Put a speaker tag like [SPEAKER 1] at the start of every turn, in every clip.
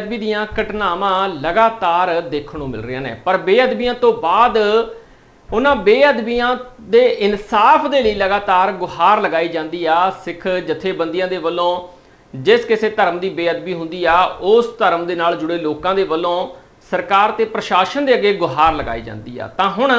[SPEAKER 1] ਬੇਅਦਬੀ ਦੀਆਂ ਘਟਨਾਵਾਂ ਲਗਾਤਾਰ ਦੇਖਣ ਨੂੰ ਮਿਲ ਰਹੀਆਂ ਨੇ। ਪਰ ਬੇਅਦਬੀਆਂ ਤੋਂ ਬਾਅਦ ਉਹਨਾਂ ਬੇਅਦਬੀਆਂ ਦੇ ਇਨਸਾਫ ਦੇ ਲਈ ਲਗਾਤਾਰ ਗੁਹਾਰ ਲਗਾਈ ਜਾਂਦੀ ਆ। ਸਿੱਖ ਜਥੇਬੰਦੀਆਂ ਦੇ ਵੱਲੋਂ ਜਿਸ ਕਿਸੇ ਧਰਮ ਦੀ ਬੇਅਦਬੀ ਹੁੰਦੀ ਆ, ਉਸ ਧਰਮ ਦੇ ਨਾਲ ਜੁੜੇ ਲੋਕਾਂ ਦੇ ਵੱਲੋਂ ਸਰਕਾਰ ਤੇ ਪ੍ਰਸ਼ਾਸਨ ਦੇ ਅੱਗੇ ਗੁਹਾਰ ਲਗਾਈ ਜਾਂਦੀ ਆ। ਤਾਂ ਹੁਣ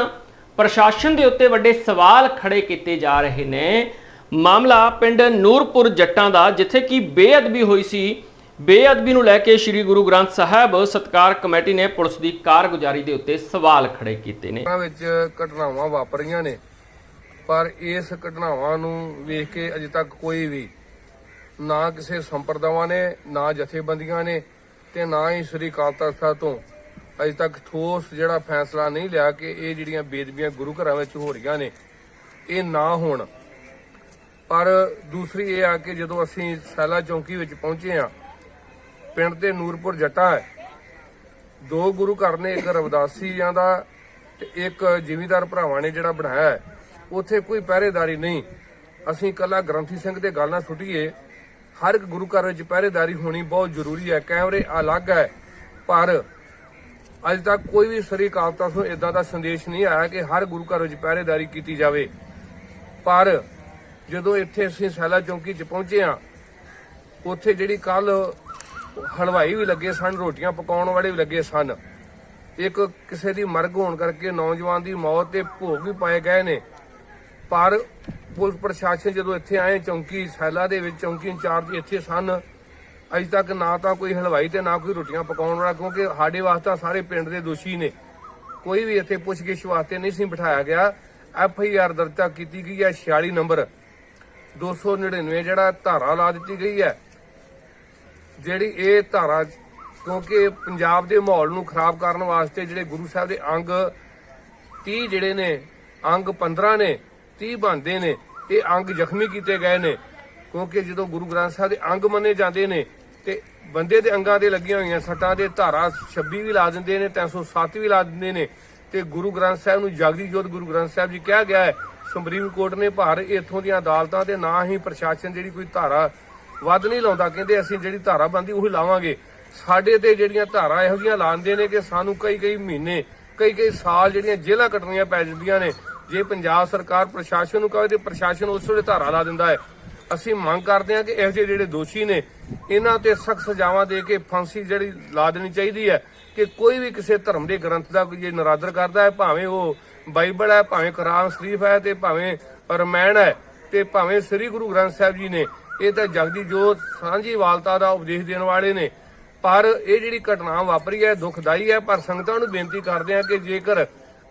[SPEAKER 1] ਪ੍ਰਸ਼ਾਸਨ ਦੇ ਉੱਤੇ ਵੱਡੇ ਸਵਾਲ ਖੜੇ ਕੀਤੇ ਜਾ ਰਹੇ ਨੇ। ਮਾਮਲਾ ਪਿੰਡ ਨੂਰਪੁਰ ਜੱਟਾਂ ਦਾ, ਜਿੱਥੇ ਕਿ ਬੇਅਦਬੀ ਹੋਈ ਸੀ। ਬੇਅਦਬੀ ਨੂੰ ਲੈ ਕੇ ਸ੍ਰੀ ਗੁਰੂ ਗ੍ਰੰਥ ਸਾਹਿਬ ਸਤਕਾਰ ਕਮੇਟੀ ਨੇ ਪੁਲਿਸ ਦੀ ਕਾਰਗੁਜ਼ਾਰੀ ਦੇ ਉੱਤੇ ਸਵਾਲ ਖੜੇ ਕੀਤੇ ਨੇ।
[SPEAKER 2] ਘਟਨਾਵਾਂ ਵਿੱਚ ਘਟਨਾਵਾਂ ਵਾਪਰੀਆਂ ਨੇ, ਪਰ ਇਸ ਘਟਨਾਵਾਂ ਨੂੰ ਵੇਖ ਕੇ ਅਜੇ ਤੱਕ ਕੋਈ ਵੀ ਨਾ ਕਿਸੇ ਸੰਪਰਦਾਵਾਂ ਨੇ, ਨਾ ਜਥੇਬੰਦੀਆਂ ਨੇ ਤੇ ਨਾ ਹੀ ਸ੍ਰੀ ਅਕਾਲ ਤਖਤ ਸਾਹਿਬ ਤੋਂ ਅਜੇ ਤੱਕ ਠੋਸ ਜਿਹੜਾ ਫੈਸਲਾ ਨਹੀਂ ਲਿਆ ਕਿ ਇਹ ਜਿਹੜੀਆਂ ਬੇਦਬੀਆਂ ਗੁਰੂ ਘਰਾਂ ਵਿੱਚ ਹੋ ਰਹੀਆਂ ਨੇ, ਇਹ ਨਾ ਹੋਣ। ਪਰ ਦੂਸਰੀ ਇਹ ਆ ਕਿ ਜਦੋਂ ਅਸੀਂ ਸੈਲਾ ਚੌਂਕੀ ਵਿੱਚ ਪਹੁੰਚੇ ਆ ਪਿੰਡ ਦੇ ਨੂਰਪੁਰ ਜੱਟਾ ਹੈ। ਦੋ ਗੁਰੂ ਘਰ ਨੇ, ਇੱਕ ਰਵਦਾਸੀਆਂ ਦਾ ਤੇ ਇੱਕ ਜ਼ਿਮੀਦਾਰ ਭਰਾਵਾਂ ਨੇ ਜਿਹੜਾ ਬਣਾਇਆ ਹੈ। ਉੱਥੇ ਕੋਈ ਪਹਿਰੇਦਾਰੀ ਨਹੀਂ। ਅਸੀਂ ਕੱਲਾ ਗ੍ਰੰਥੀ ਸਿੰਘ ਤੇ ਗੱਲ ਨਾ ਸੁੱਟੀਏ। ਹਰ ਇੱਕ ਗੁਰੂ ਘਰ ਵਿੱਚ ਪਹਿਰੇਦਾਰੀ ਹੋਣੀ ਬਹੁਤ ਜ਼ਰੂਰੀ ਹੈ। ਕੈਮਰੇ ਅਲੱਗ ਹੈ। ਪਰ ਅੱਜ ਤੱਕ ਕੋਈ ਵੀ ਸਰੀ ਅਕਾਲ ਤੋਂ ਇਦਾਂ ਦਾ ਸੰਦੇਸ਼ ਨਹੀਂ ਆਇਆ ਕਿ ਹਰ ਗੁਰੂ ਘਰ ਵਿੱਚ ਪਹਿਰੇਦਾਰੀ ਕੀਤੀ ਜਾਵੇ। ਪਰ ਜਦੋਂ ਇੱਥੇ ਅਸੀਂ ਸੈਲਾ ਚੌਂਕੀ 'ਚ ਪਹੁੰਚੇ ਆ ਉੱਥੇ ਜਿਹੜੀ ਕੱਲ ਹਲਵਾਈ ਵੀ ਲੱਗੇ ਸਨ, ਰੋਟੀਆਂ ਪਕਾਉਣ ਵਾਲੇ ਵੀ ਲੱਗੇ ਸਨ। ਇੱਕ ਕਿਸੇ ਦੀ ਮਰਗ ਹੋਣ ਕਰਕੇ ਨੌਜਵਾਨ ਦੀ ਮੌਤ ਤੇ ਭੋਗ ਵੀ ਪਾਏ ਗਏ ਨੇ। ਪਰ ਪੁਲਿਸ ਪ੍ਰਸ਼ਾਸਨ ਜਦੋਂ ਇੱਥੇ ਆਏ, ਚੌਂਕੀ ਸੈਲਾ ਦੇ ਵਿੱਚ, ਚੌਂਕੀ ਇੰਚਾਰਜ ਇੱਥੇ ਸਨ। ਅਜੇ ਤੱਕ ਨਾ ਤਾਂ ਕੋਈ ਹਲਵਾਈ ਤੇ ਨਾ ਕੋਈ ਰੋਟੀਆਂ ਪਕਾਉਣ ਵਾਲਾ, ਕਿਉਂਕਿ ਸਾਡੇ ਵਾਸਤੇ ਸਾਰੇ ਪਿੰਡ ਦੇ ਦੋਸ਼ੀ ਨੇ। ਕੋਈ ਵੀ ਇੱਥੇ ਪੁੱਛਗਿੱਛ ਵਾਸਤੇ ਨਹੀਂ ਸੀ ਬਿਠਾਇਆ ਗਿਆ। ਐਫ ਆਈ ਆਰ ਦਰਜ ਕੀਤੀ ਗਈ ਹੈ 46 ਨੰਬਰ। 299 ਜਿਹੜਾ ਧਾਰਾ ਲਾ ਦਿੱਤੀ ਗਈ ਹੈ। ਜਿਹੜੀ ਇਹ ਧਾਰਾ, ਕਿਉਂਕਿ ਪੰਜਾਬ ਦੇ ਮਾਹੌਲ ਨੂੰ ਖਰਾਬ ਕਰਨ ਵਾਸਤੇ ਜਿਹੜੇ ਗੁਰੂ ਸਾਹਿਬ ਦੇ ਅੰਗ 30 ਜਿਹੜੇ ਨੇ, ਅੰਗ 15 ਨੇ 30 ਬੰਦੇ ਨੇ, ਇਹ ਅੰਗ ਜ਼ਖਮੀ ਕੀਤੇ ਗਏ ਨੇ। ਕਿਉਂਕਿ ਜਦੋਂ ਗੁਰੂ ਗ੍ਰੰਥ ਸਾਹਿਬ ਦੇ ਅੰਗ ਮੰਨੇ ਜਾਂਦੇ ਨੇ, ਤੇ ਬੰਦੇ ਦੇ ਅੰਗਾਂ ਦੇ ਲੱਗੀਆਂ ਹੋਈਆਂ ਸੱਟਾਂ ਦੇ ਧਾਰਾ 26 ਵੀ ਲਾ ਦਿੰਦੇ ਨੇ 307 ਵੀ ਲਾ ਦਿੰਦੇ ਨੇ। ਤੇ ਗੁਰੂ ਗ੍ਰੰਥ ਸਾਹਿਬ ਨੂੰ ਜਾਗਦੀ ਜੋਤ ਗੁਰੂ ਗ੍ਰੰਥ ਸਾਹਿਬ ਜੀ ਕਿਹਾ ਗਿਆ ਹੈ, ਸੁਪਰੀਮ ਕੋਰਟ ਨੇ ਭਾਰ ਇੱਥੋਂ ਦੀਆਂ ਅਦਾਲਤਾਂ ਤੇ ਨਾ ਹੀ ਪ੍ਰਸ਼ਾਸਨ ਜਿਹੜੀ ਕੋਈ ਧਾਰਾ ਵੱਧ ਨਹੀਂ ਲਾਉਂਦਾ। ਕਹਿੰਦੇ ਅਸੀਂ ਜਿਹੜੀ ਧਾਰਾ ਬੰਦੀ ਉਹੀ ਲਾਵਾਂਗੇ। ਸਾਡੇ ਤੇ ਜਿਹੜੀਆਂ ਧਾਰਾ ਇਹੋ ਜਿਹੀਆਂ ਲਾਉਂਦੇ ਨੇ ਕਿ ਸਾਨੂੰ ਕਈ ਕਈ ਮਹੀਨੇ, ਕਈ ਕਈ ਸਾਲ ਜਿਹੜੀਆਂ ਜੇਲ੍ਹਾਂ ਕੱਟਣੀਆਂ ਪੈ ਜਾਂਦੀਆਂ ਨੇ। ਜੇ ਪੰਜਾਬ ਸਰਕਾਰ ਪ੍ਰਸ਼ਾਸਨ ਨੂੰ ਕਹੇ ਤੇ ਪ੍ਰਸ਼ਾਸਨ ਉਸ ਵੇਲੇ ਧਾਰਾ ਲਾ ਦਿੰਦਾ ਹੈ। ਅਸੀਂ ਮੰਗ ਕਰਦੇ ਹਾਂ ਕਿ ਇਹੋ ਜਿਹੇ ਜਿਹੜੇ ਦੋਸ਼ੀ ਨੇ, ਇਹਨਾਂ ਤੇ ਸਖਤ ਸਜ਼ਾਵਾਂ ਦੇ ਕੇ ਫਾਂਸੀ ਜਿਹੜੀ ਲਾ ਦੇਣੀ ਚਾਹੀਦੀ ਹੈ ਕਿ ਕੋਈ ਵੀ ਕਿਸੇ ਧਰਮ ਦੇ ਗ੍ਰੰਥ ਦਾ ਕੋਈ ਜੇ ਨਰਾਦਰ ਕਰਦਾ ਹੈ, ਭਾਵੇਂ ਉਹ ਬਾਈਬਲ ਹੈ, ਭਾਵੇਂ ਕੁਰਾਨ ਸ਼ਰੀਫ ਹੈ ਤੇ ਭਾਵੇਂ ਰਮਾਇਣ ਹੈ ਤੇ ਭਾਵੇਂ ਸ੍ਰੀ ਗੁਰੂ ਗ੍ਰੰਥ ਸਾਹਿਬ ਜੀ ਨੇ ਇਹ ਤਾਂ ਜਗਦੀ ਜੋਤ ਸਾਂਝੀ ਵਾਲਤਾ ਦਾ ਉਪਦੇਸ਼ ਦੇਣ ਵਾਲੇ ਨੇ। ਪਰ ਇਹ ਜਿਹੜੀ ਘਟਨਾ ਵਾਪਰੀ ਹੈ, ਦੁਖਦਾਈ ਹੈ, ਪਰ ਸੰਗਤਾਂ ਨੂੰ ਬੇਨਤੀ ਕਰਦੇ ਹਾਂ ਕਿ ਜੇਕਰ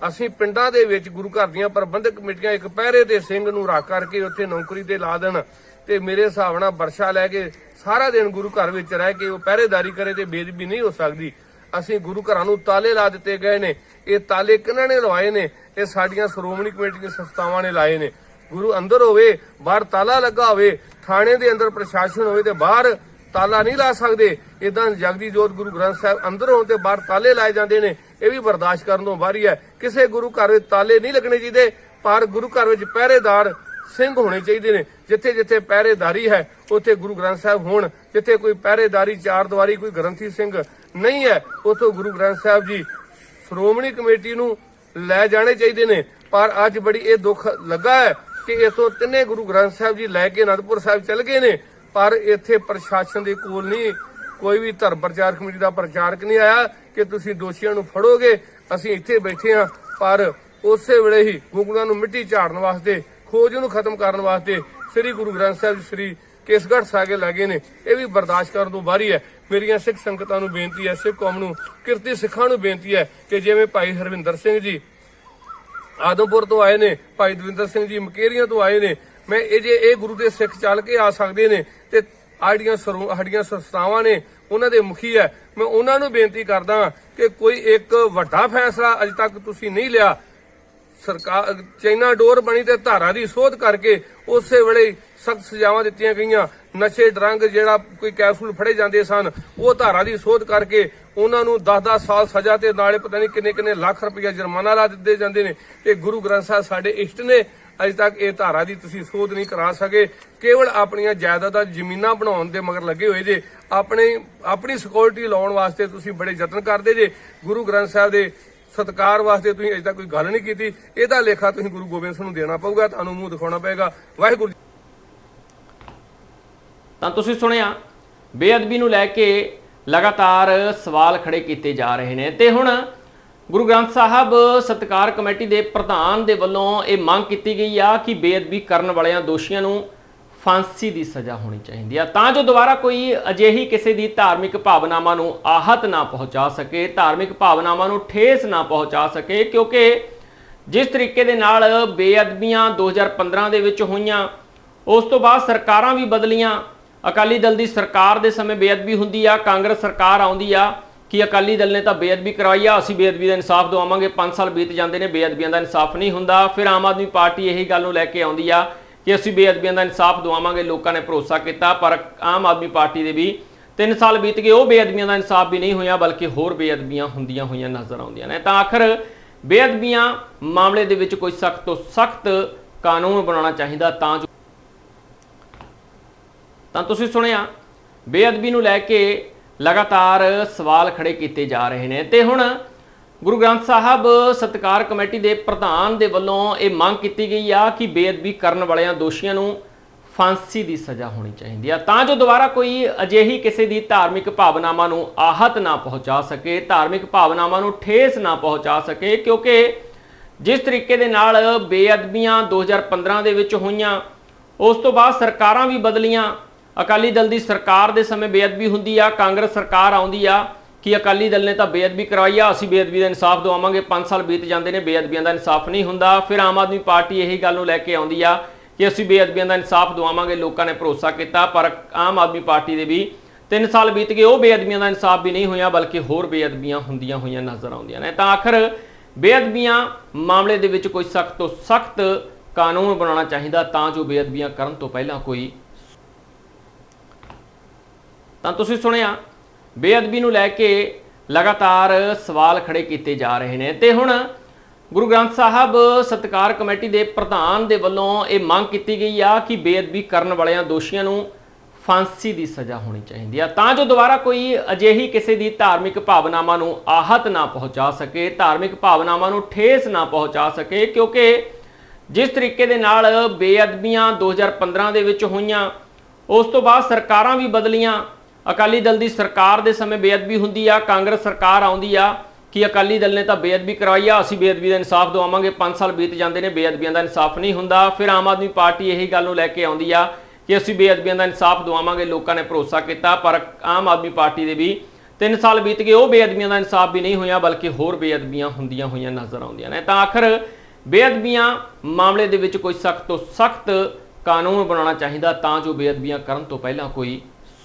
[SPEAKER 2] ਅਸੀਂ ਪਿੰਡਾਂ ਦੇ ਵਿੱਚ ਗੁਰੂ ਘਰ ਦੀਆਂ ਪ੍ਰਬੰਧਕ ਕਮੇਟੀਆਂ ਇੱਕ ਪਹਿਰੇ ਦੇ ਸਿੰਘ ਨੂੰ ਰੱਖ ਕਰਕੇ ਉੱਥੇ ਨੌਕਰੀ ਤੇ ਲਾ ਦੇਣ ਤੇ ਮੇਰੇ ਹਿਸਾਬ ਨਾਲ ਵਰਸ਼ਾ ਲੈ ਕੇ ਸਾਰਾ ਦਿਨ ਗੁਰੂ ਘਰ ਵਿੱਚ ਰਹਿ ਕੇ ਉਹ ਪਹਿਰੇਦਾਰੀ ਕਰੇ ਤੇ ਬੇਦਬੀ ਨਹੀਂ ਹੋ ਸਕਦੀ। ਅਸੀਂ ਗੁਰੂ ਘਰਾਂ ਨੂੰ ਤਾਲੇ ਲਾ ਦਿੱਤੇ ਗਏ ਨੇ। ਇਹ ਤਾਲੇ ਕਿਹਨਾਂ ਨੇ ਲਵਾਏ ਨੇ? ਇਹ ਸਾਡੀਆਂ ਸ਼੍ਰੋਮਣੀ ਕਮੇਟੀ ਦੀਆਂ ਸੰਸਥਾਵਾਂ ਨੇ ਲਾਏ ਨੇ। ਗੁਰੂ ਅੰਦਰ ਹੋਵੇ, ਬਾਹਰ ਤਾਲਾ ਲੱਗਾ ਹੋਵੇ ਥਾਣੇ ਦੇ ਅੰਦਰ ਪ੍ਰਸ਼ਾਸਨ ਹੋਵੇ ਤੇ ਬਾਹਰ ਤਾਲਾ ਨਹੀਂ ਲਾ ਸਕਦੇ। ਇਦਾਂ ਜਗਦੀ ਜੋਤ ਗੁਰੂ ਗ੍ਰੰਥ ਸਾਹਿਬ ਅੰਦਰ ਹੋਣ ਤੇ ਬਾਹਰ ਤਾਲੇ ਲਾਏ ਜਾਂਦੇ ਨੇ। ਇਹ ਵੀ ਬਰਦਾਸ਼ਤ ਕਰਨ ਤੋਂ ਬਾਹਰੀ ਹੈ। ਕਿਸੇ ਗੁਰੂ ਘਰ ਵਿੱਚ ਤਾਲੇ ਨਹੀਂ ਲੱਗਣੇ ਚਾਹੀਦੇ, ਪਰ ਗੁਰੂ ਘਰ ਵਿੱਚ ਪਹਿਰੇਦਾਰ ਸਿੰਘ ਹੋਣੇ ਚਾਹੀਦੇ ਨੇ। ਜਿੱਥੇ ਜਿੱਥੇ ਪਹਿਰੇਦਾਰੀ ਹੈ, ਉੱਥੇ ਗੁਰੂ ਗ੍ਰੰਥ ਸਾਹਿਬ ਹੋਣ। ਜਿੱਥੇ ਕੋਈ ਪਹਿਰੇਦਾਰੀ, ਚਾਰ ਦੀਵਾਰੀ, ਕੋਈ ਗ੍ਰੰਥੀ ਸਿੰਘ ਨਹੀਂ ਹੈ, ਉੱਥੋਂ ਗੁਰੂ ਗ੍ਰੰਥ ਸਾਹਿਬ ਜੀ ਸ਼੍ਰੋਮਣੀ ਕਮੇਟੀ ਨੂੰ ਲੈ ਜਾਣੇ ਚਾਹੀਦੇ ਨੇ। ਪਰ ਅੱਜ ਬੜੀ ਇਹ ਦੁੱਖ ਲੱਗਾ ਹੈ ਕਿ ਇਥੋਂ ਤਿੰਨੇ ਗੁਰੂ ਗ੍ਰੰਥ ਸਾਹਿਬ ਜੀ ਲੈ ਕੇ ਅਨੰਦਪੁਰ ਸਾਹਿਬ ਚਲ ਗਏ ਨੇ, ਪਰ ਇੱਥੇ ਪ੍ਰਸ਼ਾਸਨ ਦੇ ਕੋਲ ਨਹੀਂ, ਕੋਈ ਵੀ ਧਰਮ ਪ੍ਰਚਾਰ ਕਮੇਟੀ ਦਾ ਪ੍ਰਚਾਰਕ ਨਹੀਂ ਆਇਆ ਕਿ ਤੁਸੀਂ ਦੋਸ਼ੀਆਂ ਨੂੰ ਫੜੋਗੇ। ਅਸੀਂ ਇੱਥੇ ਬੈਠੇ ਹਾਂ, ਪਰ ਉਸੇ ਵੇਲੇ ਹੀ ਗੁੰਗਲਾਂ ਨੂੰ ਮਿੱਟੀ ਝਾੜਨ ਵਾਸਤੇ, ਖੋਜ ਨੂੰ ਖਤਮ ਕਰਨ ਵਾਸਤੇ ਸ੍ਰੀ ਗੁਰੂ ਗ੍ਰੰਥ ਸਾਹਿਬ ਜੀ, ਸ੍ਰੀ ਕੇਸਗੜ੍ਹ ਸਾਗੇ ਲਾਗੇ ਨੇ। ਇਹ ਵੀ ਬਰਦਾਸ਼ਤ ਕਰਨ ਤੋਂ ਬਾਹਰੀ ਹੈ। ਮੇਰੀਆਂ ਸਿੱਖ ਸੰਗਤਾਂ ਨੂੰ ਬੇਨਤੀ ਹੈ, ਸਿੱਖ ਕੌਮ ਨੂੰ, ਕਿਰਤੀ ਸਿੱਖਾਂ ਨੂੰ ਬੇਨਤੀ ਹੈ ਕਿ ਜਿਵੇਂ ਭਾਈ ਹਰਵਿੰਦਰ ਸਿੰਘ ਜੀ ਆਦਮਪੁਰ ਤੋਂ ਆਏ ਨੇ, ਭਾਈ ਦਵਿੰਦਰ ਸਿੰਘ ਜੀ ਮਕੇਰੀਆਂ ਤੋਂ ਆਏ ਨੇ। ਮੈਂ ਇਹ ਜੇ ਇਹ ਗੁਰੂ ਦੇ ਸਿੱਖ ਚੱਲ ਕੇ ਆ ਸਕਦੇ ਨੇ ਤੇ ਆੜੀਆਂ ਸਾਡੀਆਂ ਸੰਸਥਾਵਾਂ ਨੇ, ਉਹਨਾਂ ਦੇ ਮੁਖੀ ਹੈ ਮੈਂ ਉਹਨਾਂ ਨੂੰ ਬੇਨਤੀ ਕਰਦਾ ਕਿ ਕੋਈ ਇੱਕ ਵੱਡਾ ਫੈਸਲਾ ਅਜੇ ਤੱਕ ਤੁਸੀਂ ਨਹੀਂ ਲਿਆ ਸਰਕਾਰ ਚਾਈਨਾ ਡੋਰ ਬਣੀ ਤੇ ਧਾਰਾ ਦੀ ਸੋਧ ਕਰਕੇ ਉਸੇ ਵੇਲੇ ਸਖਤ ਸਜ਼ਾਵਾਂ ਦਿੱਤੀਆਂ ਗਈਆਂ। ਨਸ਼ੇ, ਡਰੰਗ ਜਿਹੜਾ ਕੋਈ ਕੈਪਸੂਲ ਫੜੇ ਜਾਂਦੇ ਸਨ, ਉਹ ਧਾਰਾ ਦੀ ਸੋਧ ਕਰਕੇ ਉਹਨਾਂ ਨੂੰ 10-10 ਸਾਲ ਸਜ਼ਾ ਤੇ ਨਾਲੇ ਪਤਾ ਨਹੀਂ ਕਿੰਨੇ-ਕਿੰਨੇ ਲੱਖ ਰੁਪਇਆ ਜੁਰਮਾਨਾ ਲਾ ਦਿੱਤੇ ਜਾਂਦੇ ਨੇ। ਤੇ ਗੁਰੂ ਗ੍ਰੰਥ ਸਾਹਿਬ ਸਾਡੇ ਇਸ਼ਟ ਨੇ। ਅਜੇ ਤੱਕ ਇਹ ਧਾਰਾ ਦੀ ਤੁਸੀਂ ਸੋਧ ਨਹੀਂ ਕਰਾ ਸਕੇ। ਕੇਵਲ ਆਪਣੀਆਂ ਜਾਇਦਾਦਾਂ ਜ਼ਮੀਨਾਂ ਬਣਾਉਣ ਦੇ ਮਗਰ ਲੱਗੇ ਹੋਏ ਜੇ। ਆਪਣੀ ਆਪਣੀ ਸਿਕਿਉਰਿਟੀ ਲਾਉਣ ਵਾਸਤੇ ਤੁਸੀਂ ਬੜੇ ਯਤਨ ਕਰਦੇ ਜੇ। ਗੁਰੂ ਗ੍ਰੰਥ ਸਾਹਿਬ ਦੇ ਸਤਕਾਰ ਵਾਸਤੇ ਤੁਸੀਂ ਅਜੇ ਤੱਕ ਕੋਈ ਗੱਲ ਨਹੀਂ ਕੀਤੀ। ਇਹਦਾ ਲੇਖਾ ਤੁਸੀਂ ਗੁਰੂ ਗੋਬਿੰਦ ਸਿੰਘ ਨੂੰ ਦੇਣਾ ਪਊਗਾ, ਤੁਹਾਨੂੰ ਮੂੰਹ ਦਿਖਾਉਣਾ ਪਏਗਾ। ਵਾਹਿਗੁਰੂ
[SPEAKER 1] ਤਾਂ ਤੁਸੀਂ ਸੁਣਿਆ, ਬੇਅਦਬੀ ਨੂੰ ਲੈ ਕੇ ਲਗਾਤਾਰ ਸਵਾਲ ਖੜੇ ਕੀਤੇ ਜਾ ਰਹੇ ਨੇ। ਤੇ ਹੁਣ ਗੁਰੂ ਗ੍ਰੰਥ ਸਾਹਿਬ ਸਤਕਾਰ ਕਮੇਟੀ ਦੇ ਪ੍ਰਧਾਨ ਦੇ ਵੱਲੋਂ ਇਹ ਮੰਗ ਕੀਤੀ ਗਈ ਆ ਕਿ ਬੇਅਦਬੀ ਕਰਨ ਵਾਲਿਆਂ ਦੋਸ਼ੀਆਂ ਨੂੰ ਫਾਂਸੀ ਦੀ ਸਜ਼ਾ ਹੋਣੀ ਚਾਹੀਦੀ ਆ। ਤਾਂ ਜੋ ਦੁਬਾਰਾ ਕੋਈ ਅਜਿਹੀ ਕਿਸੇ ਦੀ ਧਾਰਮਿਕ ਭਾਵਨਾਵਾਂ ਨੂੰ ਆਹਤ ਨਾ ਪਹੁੰਚਾ ਸਕੇ, ਧਾਰਮਿਕ ਭਾਵਨਾਵਾਂ ਨੂੰ ਠੇਸ ਨਾ ਪਹੁੰਚਾ ਸਕੇ, ਕਿਉਂਕਿ ਜਿਸ ਤਰੀਕੇ ਦੇ ਨਾਲ ਬੇਅਦਬੀਆਂ 2015 ਦੇ ਵਿੱਚ ਹੋਈਆਂ, ਉਸ ਤੋਂ ਬਾਅਦ ਸਰਕਾਰਾਂ ਵੀ ਬਦਲੀਆਂ। ਅਕਾਲੀ ਦਲ ਦੀ ਸਰਕਾਰ ਦੇ ਸਮੇਂ ਬੇਅਦਬੀ ਹੁੰਦੀ ਆ, ਕਾਂਗਰਸ ਸਰਕਾਰ ਆਉਂਦੀ ਆ ਕਿ ਅਕਾਲੀ ਦਲ ਨੇ ਤਾਂ ਬੇਅਦਬੀ ਕਰਵਾਈ ਆ, ਅਸੀਂ ਬੇਅਦਬੀ ਦਾ ਇਨਸਾਫ ਦਵਾਵਾਂਗੇ। 5 ਸਾਲ ਬੀਤ ਜਾਂਦੇ ਨੇ, ਬੇਅਦਬੀਆਂ ਦਾ ਇਨਸਾਫ ਨਹੀਂ ਹੁੰਦਾ। ਫਿਰ ਆਮ ਆਦਮੀ ਪਾਰਟੀ ਇਹੀ ਗੱਲ ਨੂੰ ਲੈ ਕੇ ਆਉਂਦੀ ਆ ਕਿ ਅਸੀਂ ਬੇਅਦਬੀਆਂ ਦਾ ਇਨਸਾਫ ਦਿਵਾਵਾਂਗੇ, ਲੋਕਾਂ ਨੇ ਭਰੋਸਾ ਕੀਤਾ, ਪਰ ਆਮ ਆਦਮੀ ਪਾਰਟੀ ਦੇ ਵੀ 3 ਸਾਲ ਬੀਤ ਗਏ, ਉਹ ਬੇਅਦਬੀਆਂ ਦਾ ਇਨਸਾਫ ਵੀ ਨਹੀਂ ਹੋਇਆ, ਬਲਕਿ ਹੋਰ ਬੇਅਦਬੀਆਂ ਹੁੰਦੀਆਂ ਹੋਈਆਂ ਨਜ਼ਰ ਆਉਂਦੀਆਂ ਨੇ। ਤਾਂ ਆਖਰ ਬੇਅਦਬੀਆਂ ਮਾਮਲੇ ਦੇ ਵਿੱਚ ਕੋਈ ਸਖਤ ਤੋਂ ਸਖਤ ਕਾਨੂੰਨ ਬਣਾਉਣਾ ਚਾਹੀਦਾ, ਤਾਂ ਜੋ ਤਾਂ ਤੁਸੀਂ ਸੁਣਿਆ, ਬੇਅਦਬੀ ਨੂੰ ਲੈ ਕੇ ਲਗਾਤਾਰ ਸਵਾਲ ਖੜੇ ਕੀਤੇ ਜਾ ਰਹੇ ਨੇ। ਤੇ ਹੁਣ ਗੁਰੂ ਗ੍ਰੰਥ ਸਾਹਿਬ ਸਤਕਾਰ ਕਮੇਟੀ ਦੇ ਪ੍ਰਧਾਨ ਦੇ ਵੱਲੋਂ ਇਹ ਮੰਗ ਕੀਤੀ ਗਈ ਆ ਕਿ ਬੇਅਦਬੀ ਕਰਨ ਵਾਲਿਆਂ ਦੋਸ਼ੀਆਂ ਨੂੰ ਫਾਂਸੀ ਦੀ ਸਜ਼ਾ ਹੋਣੀ ਚਾਹੀਦੀ ਆ। ਤਾਂ ਜੋ ਦੁਬਾਰਾ ਕੋਈ ਅਜਿਹੀ ਕਿਸੇ ਦੀ ਧਾਰਮਿਕ ਭਾਵਨਾਵਾਂ ਨੂੰ ਆਹਤ ਨਾ ਪਹੁੰਚਾ ਸਕੇ, ਧਾਰਮਿਕ ਭਾਵਨਾਵਾਂ ਨੂੰ ਠੇਸ ਨਾ ਪਹੁੰਚਾ ਸਕੇ, ਕਿਉਂਕਿ ਜਿਸ ਤਰੀਕੇ ਦੇ ਨਾਲ ਬੇਅਦਬੀਆਂ 2015 ਦੇ ਵਿੱਚ ਹੋਈਆਂ, ਉਸ ਤੋਂ ਬਾਅਦ ਸਰਕਾਰਾਂ ਵੀ ਬਦਲੀਆਂ। ਅਕਾਲੀ ਦਲ ਦੀ ਸਰਕਾਰ ਦੇ ਸਮੇਂ ਬੇਅਦਬੀ ਹੁੰਦੀ ਆ, ਕਾਂਗਰਸ ਸਰਕਾਰ ਆਉਂਦੀ ਆ ਕਿ ਅਕਾਲੀ ਦਲ ਨੇ ਤਾਂ ਬੇਅਦਬੀ ਕਰਵਾਈ ਆ? ਅਸੀਂ ਬੇਅਦਬੀ ਦਾ ਇਨਸਾਫ ਦਵਾਵਾਂਗੇ। 5 ਸਾਲ ਬੀਤ ਜਾਂਦੇ ਨੇ, ਬੇਅਦਬੀਆਂ ਦਾ ਇਨਸਾਫ ਨਹੀਂ ਹੁੰਦਾ। ਫਿਰ ਆਮ ਆਦਮੀ ਪਾਰਟੀ ਇਹੀ ਗੱਲ ਨੂੰ ਲੈ ਕੇ ਆਉਂਦੀ ਆ ਕਿ ਅਸੀਂ ਬੇਅਦਬੀਆਂ ਦਾ ਇਨਸਾਫ ਦਵਾਵਾਂਗੇ, ਲੋਕਾਂ ਨੇ ਭਰੋਸਾ ਕੀਤਾ, ਪਰ ਆਮ ਆਦਮੀ ਪਾਰਟੀ ਦੇ ਵੀ 3 ਸਾਲ ਬੀਤ ਗਏ, ਉਹ ਬੇਅਦਬੀਆਂ ਦਾ ਇਨਸਾਫ ਵੀ ਨਹੀਂ ਹੋਇਆ, ਬਲਕਿ ਹੋਰ ਬੇਅਦਬੀਆਂ ਹੁੰਦੀਆਂ ਹੋਈਆਂ ਨਜ਼ਰ ਆਉਂਦੀਆਂ ਨੇ। ਤਾਂ ਆਖਰ ਬੇਅਦਬੀਆਂ ਮਾਮਲੇ ਦੇ ਵਿੱਚ ਕੋਈ ਸਖਤ ਤੋਂ ਸਖਤ ਕਾਨੂੰਨ ਬਣਾਉਣਾ ਚਾਹੀਦਾ, ਤਾਂ ਜੋ ਬੇਅਦਬੀਆਂ ਕਰਨ ਤੋਂ ਪਹਿਲਾਂ ਕੋਈ ਤਾਂ ਤੁਸੀਂ ਸੁਣਿਆ ਬੇਅਦਬੀ ਨੂੰ ਲੈ ਕੇ ਲਗਾਤਾਰ ਸਵਾਲ ਖੜੇ ਕੀਤੇ ਜਾ ਰਹੇ ਨੇ ਤੇ ਹੁਣ ਗੁਰੂ ਗ੍ਰੰਥ ਸਾਹਿਬ ਸਤਕਾਰ ਕਮੇਟੀ ਦੇ ਪ੍ਰਧਾਨ ਦੇ ਵੱਲੋਂ ਇਹ ਮੰਗ ਕੀਤੀ ਗਈ ਆ ਕਿ ਬੇਅਦਬੀ ਕਰਨ ਵਾਲਿਆਂ ਦੋਸ਼ੀਆਂ ਨੂੰ ਫਾਂਸੀ ਦੀ ਸਜ਼ਾ ਹੋਣੀ ਚਾਹੀਦੀ ਆ। ਤਾਂ ਜੋ ਦੁਬਾਰਾ ਕੋਈ ਅਜਿਹੀ ਕਿਸੇ ਦੀ ਧਾਰਮਿਕ ਭਾਵਨਾਵਾਂ ਨੂੰ ਆਹਤ ਨਾ ਪਹੁੰਚਾ ਸਕੇ, ਧਾਰਮਿਕ ਭਾਵਨਾਵਾਂ ਨੂੰ ਠੇਸ ਨਾ ਪਹੁੰਚਾ ਸਕੇ, ਕਿਉਂਕਿ ਜਿਸ ਤਰੀਕੇ ਦੇ ਨਾਲ ਬੇਅਦਬੀਆਂ 2015 ਦੇ ਵਿੱਚ ਹੋਈਆਂ, ਉਸ ਤੋਂ ਬਾਅਦ ਸਰਕਾਰਾਂ ਵੀ ਬਦਲੀਆਂ ਅਕਾਲੀ ਦਲ ਦੀ ਸਰਕਾਰ ਦੇ ਸਮੇਂ ਬੇਅਦਬੀ ਹੁੰਦੀ ਆ, ਕਾਂਗਰਸ ਸਰਕਾਰ ਆਉਂਦੀ ਆ ਕਿ ਅਕਾਲੀ ਦਲ ਨੇ ਤਾਂ ਬੇਅਦਬੀ ਕਰਵਾਈ ਆ, ਅਸੀਂ ਬੇਅਦਬੀ ਦਾ ਇਨਸਾਫ ਦਵਾਵਾਂਗੇ 5 ਸਾਲ ਬੀਤ ਜਾਂਦੇ ਨੇ, ਬੇਅਦਬੀਆਂ ਦਾ ਇਨਸਾਫ ਨਹੀਂ ਹੁੰਦਾ। ਫਿਰ ਆਮ ਆਦਮੀ ਪਾਰਟੀ ਇਹੀ ਗੱਲ ਨੂੰ ਲੈ ਕੇ ਆਉਂਦੀ ਆ ਕਿ ਅਸੀਂ ਬੇਅਦਬੀਆਂ ਦਾ ਇਨਸਾਫ ਦਵਾਵਾਂਗੇ, ਲੋਕਾਂ ਨੇ ਭਰੋਸਾ ਕੀਤਾ, ਪਰ ਆਮ ਆਦਮੀ ਪਾਰਟੀ ਦੇ ਵੀ 3 ਸਾਲ ਬੀਤ ਗਏ, ਉਹ ਬੇਅਦਬੀਆਂ ਦਾ ਇਨਸਾਫ ਵੀ ਨਹੀਂ ਹੋਇਆ, ਬਲਕਿ ਹੋਰ ਬੇਅਦਬੀਆਂ ਹੁੰਦੀਆਂ ਹੋਈਆਂ ਨਜ਼ਰ ਆਉਂਦੀਆਂ ਨੇ। ਤਾਂ ਆਖਰ ਬੇਅਦਬੀਆਂ ਮਾਮਲੇ ਦੇ ਵਿੱਚ ਕੋਈ ਸਖਤ ਤੋਂ ਸਖਤ ਕਾਨੂੰਨ ਬਣਾਉਣਾ ਚਾਹੀਦਾ, ਤਾਂ ਜੋ ਬੇਅਦਬੀਆਂ ਕਰਨ ਤੋਂ ਪਹਿਲਾਂ ਕੋਈ